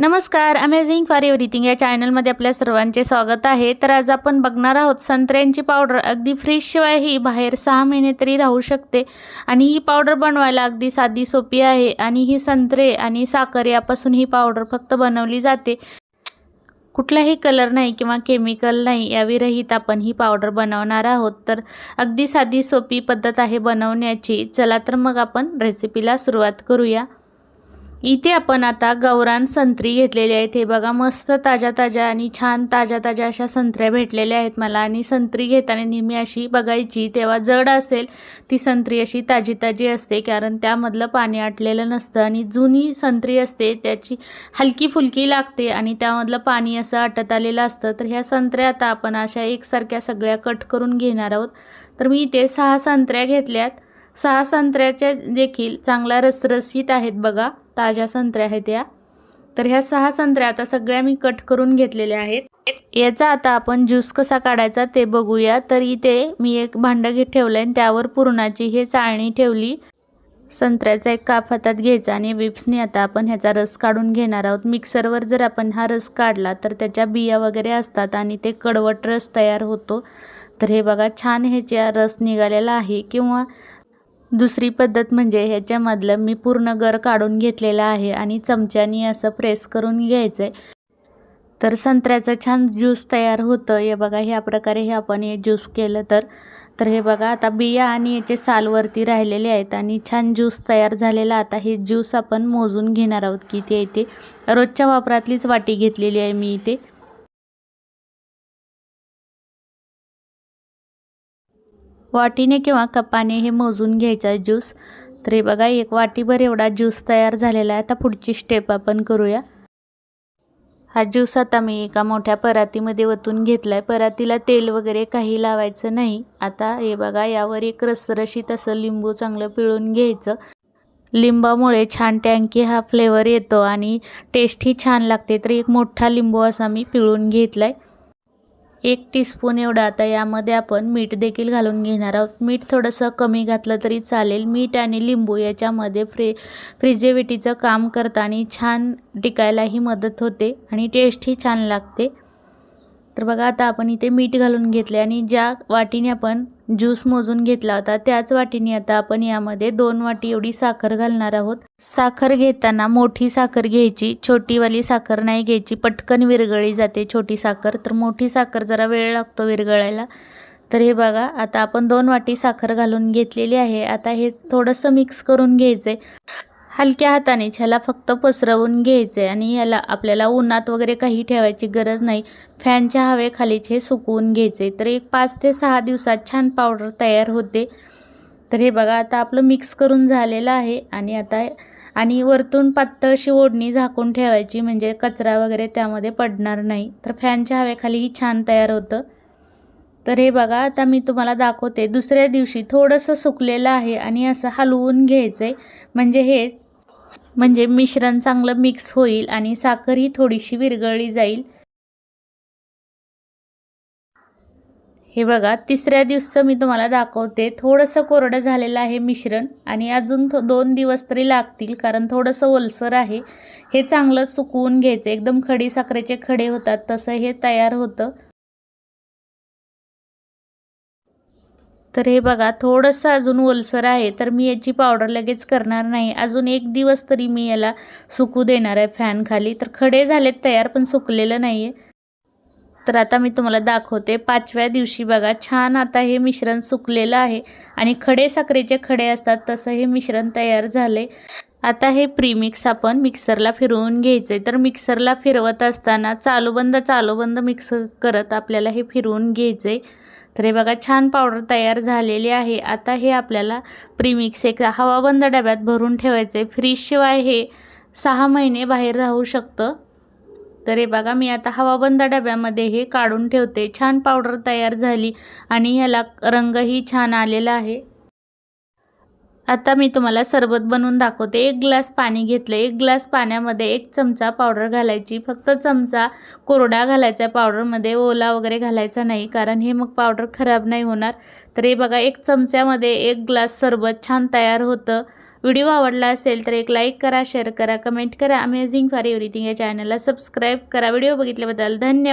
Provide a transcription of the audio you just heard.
नमस्कार amazing for everything या चॅनलमध्ये आपल्या सर्वांचे स्वागत आहे. तर आज आपण बघणार आहोत संत्र्यांची पावडर अगदी फ्रीजशिवाय ही बाहेर सहा महिने तरी राहू शकते. आणि ही पावडर बनवायला अगदी साधी सोपी आहे. आणि ही संत्रे आणि साखर यापासून ही पावडर फक्त बनवली जाते. कुठलाही कलर नाही किंवा केमिकल नाही याविरहित आपण ही पावडर बनवणार आहोत. तर अगदी साधी सोपी पद्धत आहे बनवण्याची. चला तर मग आपण रेसिपीला सुरुवात करूया. इथे आपण आता गौरान संत्री घेतलेली आहेत. हे बघा मस्त ताज्या ताज्या आणि छान ताज्या ताज्या अशा संत्र्या भेटलेल्या आहेत मला. आणि संत्री घेताना नेहमी अशी बघायची तेव्हा जड असेल ती संत्री अशी ताजी ताजी असते. कारण त्यामधलं पाणी आटलेलं नसतं आणि जुनी संत्री असते त्याची हलकी फुलकी लागते आणि त्यामधलं पाणी असं आटत आलेलं असतं. तर ह्या संत्र्या आता आपण अशा एकसारख्या सगळ्या कट करून घेणार आहोत. तर मी इथे सहा संत्र्या घेतल्यात. सहा संत्र्याच्या देखील चांगल्या रसरसीत आहेत बघा ताज्या संत्र्या आहेत या. तर ह्या सहा संत्र्या आता सगळ्या मी कट करून घेतलेल्या आहेत. याचा आता आपण ज्यूस कसा काढायचा ते बघूया. तर इथे मी एक भांडं घेत ठेवलं आहे त्यावर पुरणाची हे चाळणी ठेवली. संत्र्याचा एक काप हातात घ्यायचा आणि विप्सने आता आपण ह्याचा रस काढून घेणार आहोत. मिक्सरवर जर आपण हा रस काढला तर त्याच्या बिया वगैरे असतात आणि ते कडवट रस तयार होतो. तर हे बघा छान ह्याच्या रस निघालेला आहे. किंवा दुसरी पद्धत म्हणजे ह्याच्यामधलं मी पूर्ण गर काढून घेतलेलं आहे आणि चमच्यानी असं प्रेस करून घ्यायचं आहे तर संत्र्याचं छान ज्यूस तयार होतं. हे बघा ह्या प्रकारे हे आपण हे ज्यूस केलं तर. तर हे बघा आता बिया आणि याचे सालवरती राहिलेले आहेत आणि छान ज्यूस तयार झालेला आता हे ज्यूस आपण मोजून घेणार आहोत की ते इथे. रोजच्या वापरातलीच वाटी घेतलेली आहे मी इथे. वाटीने किंवा कपाने हे मोजून घ्यायचा आहे ज्यूस. तर हे बघा एक वाटीभर एवढा ज्यूस तयार झालेला आहे. आता पुढची स्टेप आपण करूया. हा ज्यूस आता मी एका मोठ्या परातीमध्ये ओतून घेतला आहे परातीला तेल वगैरे काही लावायचं नाही. आता हे बघा यावर एक रसरशीत असं लिंबू चांगलं पिळून घ्यायचं. लिंबामुळे छान टँकी हा फ्लेवर येतो आणि टेस्टही छान लागते. तर एक मोठा लिंबू असा मी पिळून घेतला आहे एक टीस्पून एवढं. आता यामध्ये आपण मीठ देखील घालून घेणार आहोत. मीठ थोडंसं कमी घातलं तरी चालेल. मीठ आणि लिंबू याच्यामध्ये फ्रे फ्रिजेविटीचं काम करताना छान टिकायलाही मदत होते आणि टेस्टही छान लागते. तर बघा आता आपण इथे मीठ घालून घेतले आणि ज्या वाटीने आपण ज्यूस मोजून घेतला होता. त्याच वाटीने आता आपण यामध्ये दोन वाटी एवढी साखर घालणार आहोत. साखर घेताना मोठी साखर घ्यायची. छोटीवाली साखर नाही घ्यायची. पटकन विरघळी जाते छोटी साखर. तर मोठी साखर जरा वेळ लागतो विरघळायला. तर हे बघा आता आपण दोन वाटी साखर घालून घेतलेली आहे. आता हे थोडंसं मिक्स करून घ्यायचं आहे हलक्या हाताने ह्याला फक्त पसरवून घ्यायचं आहे आणि याला आपल्याला उन्हात वगैरे काही ठेवायची गरज नाही. फॅनच्या हवेखालीच हे सुकवून घ्यायचे तर एक पाच ते सहा दिवसात छान पावडर तयार होते. तर हे बघा आता आपलं मिक्स करून झालेलं आहे आणि आता आणि वरतून पातळशी ओढणी झाकून ठेवायची म्हणजे कचरा वगैरे त्यामध्ये पडणार नाही. तर फॅनच्या हवेखालीही छान तयार होतं. तर हे बघा आता मी तुम्हाला दाखवते. दुसऱ्या दिवशी थोडंसं सुकलेलं आहे आणि असं हलवून घ्यायचं आहे म्हणजे हे म्हणजे मिश्रण चांगलं मिक्स होईल आणि साखरही थोडीशी विरघळली जाईल. हे बघा तिसऱ्या दिवसचं मी तुम्हाला दाखवते. थोडंसं कोरडं झालेलं आहे मिश्रण आणि अजून दोन दिवस तरी लागतील कारण थोडंसं ओलसर आहे. हे चांगलं सुकवून घ्यायचं एकदम खडी साखरेचे खडे होतात तसं हे तयार होतं. तर हे बघा थोडंसं अजून ओलसर आहे तर मी याची पावडर लगेच करणार नाही. अजून एक दिवस तरी मी याला सुकू देणार आहे फॅनखाली तर खडे झालेत तयार पण सुकलेलं नाही आहे तर आता मी तुम्हाला दाखवते. पाचव्या दिवशी बघा छान आता हे मिश्रण सुकलेलं आहे आणि खडे साखरेचे खडे असतात तसं हे मिश्रण तयार झाले आता हे प्रीमिक्स आपण मिक्सरला फिरवून घ्यायचे तर मिक्सरला फिरवत असताना चालूबंद चालूबंद मिक्स करत आपल्याला हे फिरवून घ्यायचे तर हे बघा छान पावडर तयार झालेली आहे. आता हे आपल्याला प्रीमिक्स एक हवाबंद डब्यात भरून ठेवायचं आहे फ्रीजशिवाय हे सहा महिने बाहेर राहू शकतं. तर हे बघा मी आता हवाबंद डब्यामध्ये हे काढून ठेवते. छान पावडर तयार झाली आणि ह्याला रंगही छान आलेला आहे. आता मी तुम्हाला सरबत बनवून दाखवते. एक ग्लास पाणी घेतलं. एक ग्लास पाण्यामध्ये एक चमचा पावडर घालायची. फक्त चमचा कोरडा घालायचा पावडरमध्ये ओला वगैरे घालायचा नाही. कारण हे मग पावडर खराब नाही होणार. तर हे बघा एक चमच्यामध्ये एक ग्लास सरबत छान तयार होतं. व्हिडिओ आवडला असेल तर एक लाईक करा शेअर करा कमेंट करा. अमेझिंग फॉर एव्हरीथिंग या चॅनलला सबस्क्राईब करा. व्हिडिओ बघितल्याबद्दल धन्यवाद.